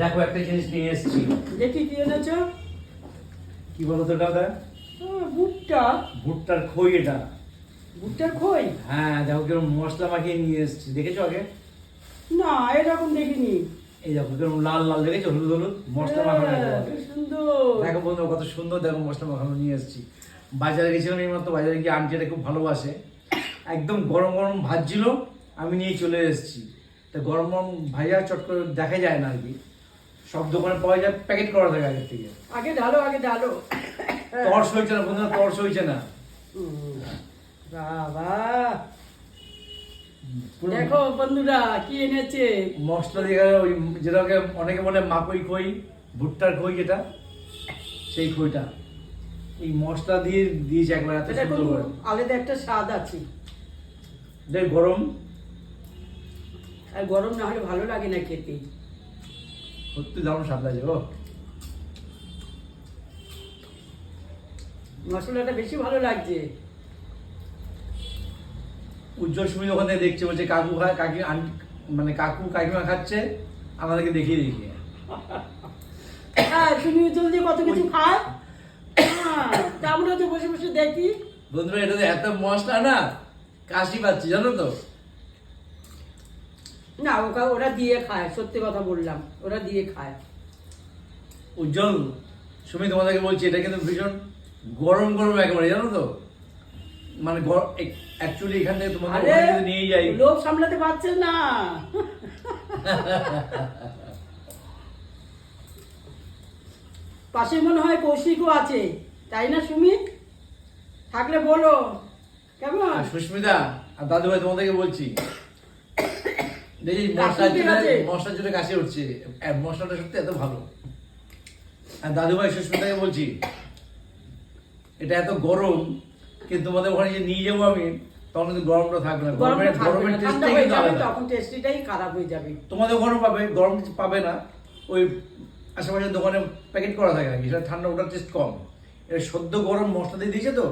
দেখো একটা জিনিস নিয়ে এসেছি। দেখি কি এনেছো? কি বলতো দাদা ভুট্টা। ভুট্টার খই এটা। ভুট্টার খই? হ্যাঁ দেখো কীরকম মশলা মাখিয়ে নিয়ে এসেছি। দেখেছ আগে? না এরকম দেখিনি। এই দেখো কীরকম লাল লাল দেখেছ? হলুদ হলুদ? মশলা মাখানো হ্যাঁ। কি সুন্দর। দেখো বন্ধু কত সুন্দর দেখো মশলা মাখানো নিয়ে এসেছি। বাজারে গেছিলাম এই মাত্র বাজারে গিয়ে আন্টি এটা খুব ভালোবাসে। একদম গরম গরম ভাজছিল আমি নিয়ে চলে এসেছি। তা গরম গরম ভাজা চট করে দেখা যায় না আর কি। সব দোকানে পাওয়া যায় প্যাকেট করা থাকে আগের থেকে। আগে ঢালো আগে ঢালো। টর্চ হয়েছে না বন্ধুরা টর্চ হয়েছে না। বাবা। দেখো বন্ধুরা কি এনেছে? মশলা দিয়ে ওই যেটাকে অনেকে বলে মাকই খই ভুট্টার খই যেটা সেই খইটা। এই মশলা দিয়ে দিয়েছে একবার এত সুন্দর করে। আলাদা একটা স্বাদ আছে। দেখ গরম। আর গরম না হলে ভালো লাগে না খেতে। সত্যি দারুণ স্বাদ লাগছে ও মশলাটা বেশি ভালো লাগছে। উজ্জ্বল সুমি ওখান থেকে দেখছে বলছে কাকু খায় কাকি মানে কাকু কাকিমা খাচ্ছে আমাদেরকে দেখিয়ে দেখিয়ে হ্যাঁ তুমি জলদি কত কিছু খায়। হ্যাঁ, আমরা তো বসে বসে দেখি। বন্ধুরা এটা তো এত মশলা না কাশি পাচ্ছি জানো তো? না ওকা ওরা দিয়ে খায় সত্যি কথা বললাম ওরা দিয়ে খায়। উজ্জ্বল সুমি তোমাদেরকে বলছি এটা কিন্তু ভীষণ গরম গরম একেবারে জানো তো? মানে অ্যাকচুয়ালি এখান থেকে তোমাদের নিয়ে যাই। লোভ সামলাতে পারছে না। পাশে মনে হয় কৌশিকও আছে তাই না সুমিত থাকলে বলো কেমন? সুস্মিতা আর দাদু ভাই তোমাদেরকে বলছি দেখি কাশি মশলার জন্য মশলার জন্য কাশি উঠছে। মশলাটা সত্যি এত ভালো। আর দাদু সুস্মিতাকে বলছি এটা এত গরম কিন্তু তোমাদের ওখানে যে নিয়ে যাব আমি তখন কিন্তু গরমটা থাকবে না। গরমের গরমের টেস্টটাই কিন্তু আলাদা। তখন টেস্টিটাই খারাপ হয়ে যাবে। তোমাদের ওখানেও পাবে গরম কিছু পাবে না। ওই আশেপাশের দোকানে প্যাকেট করা থাকে নাকি সেটা ঠান্ডা ওটার টেস্ট কম। এটা সদ্য গরম মশলা দিয়ে দিয়েছে তো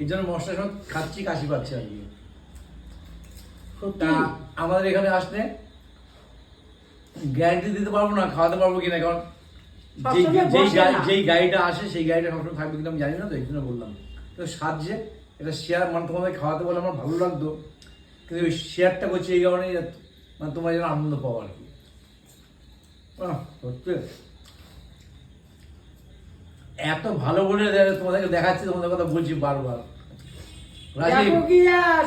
এই জন্য মশলার সঙ্গে খাচ্ছি কাশি পাচ্ছে আর কি। তা আমাদের এখানে আসলে গ্যারান্টি দিতে পারব না খাওয়াতে পারব কিনা কারণ যেই গাড়িটা আসে সেই গাড়িটা সবসময় থাকবে কিন্তু আমি জানি না তো এই জন্য বললাম। তো সাহায্যে এটা শেয়ার মানে তোমাদের খাওয়াতে বলে আমার ভালো লাগতো কিন্তু ওই শেয়ারটা করছি এই কারণে মানে তোমার যেন আনন্দ পাও আর কি। এত ভালো বলে তোমাদেরকে দেখাচ্ছি তোমাদের কথা বলছি বারবার।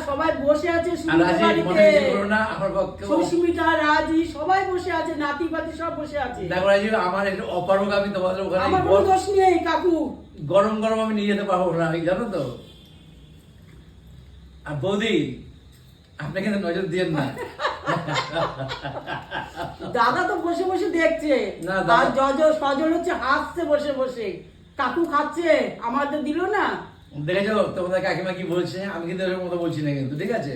সবাই বসে আছে আর সুমিতের রাজীব বাড়িতে কিছু করো না আমার পক্ষে সুস্মিতা রাজি সবাই বসে আছে নাতি পাতি সব বসে আছে। দেখো রাজীব আমার একটু অপারক আমি তোমাদের ওখানে আমার কোনো দোষ নেই কাকু। গরম গরম আমি নিয়ে যেতে পারব না জানো তো? আর বৌদি আপনি কিন্তু নজর দিয়েন না। দাদা তো বসে বসে দেখছে। না, দাদা- আর জজ সজল হচ্ছে হাসছে বসে বসে। কাকু খাচ্ছে আমাদের দিল না। দেখেছ? তোমাদের কাকিমা কি বলছে? আমি কিন্তু এরকম মতো বলছি না কিন্তু, ঠিক আছে?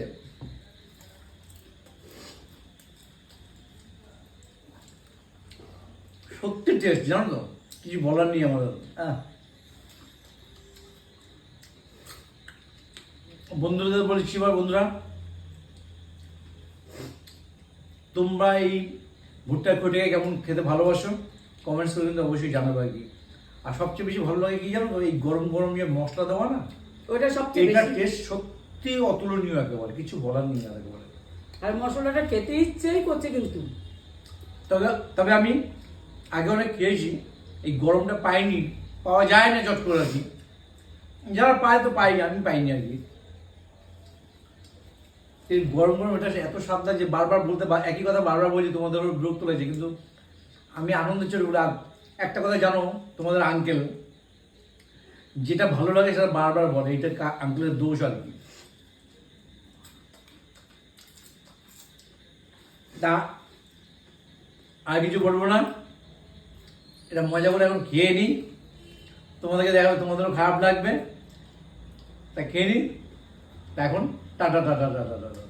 সত্যি টেস্ট জানো তো? কিছু বলার নেই আমাদের। হ্যাঁ বন্ধুদের বলছি এবার, বন্ধুরা। তোমরা এই ভুট্টা খটিকে কেমন খেতে ভালোবাসো? কমেন্টস করে কিন্তু অবশ্যই জানাবে আর কি। আর সবচেয়ে বেশি ভালো লাগে কি জানো এই গরম গরম যে মশলা দেওয়া না ওটা সবচেয়ে বেশি। টেস্ট সত্যি অতুলনীয় একেবারে কিছু বলার নেই আর একেবারে। আর মশলাটা খেতে ইচ্ছেই করছে কিন্তু। তবে তবে আমি আগে অনেক খেয়েছি এই গরমটা পাইনি পাওয়া যায় না চট করে আর কি যারা পায় তো পাই আমি পাইনি আর কি। এই গরম গরম এটা এত সাবধান যে বারবার বলতে একই কথা বারবার বলছি তোমাদের বিরক্ত লাগছে কিন্তু আমি আনন্দের চলে আর একটা কথা জানো, তোমাদের আঙ্কেল যেটা ভালো লাগে সেটা বারবার বলে, এটা আঙ্কেলের দোষ আর কি। তা, আর কিছু বলব না? এটা মজা করে এখন খেয়ে নিই তোমাদেরকে দেখাবে, তোমাদেরও খারাপ লাগবে। তা খেয়ে নিই তা এখন টাটা টাটা টাটা টাটা।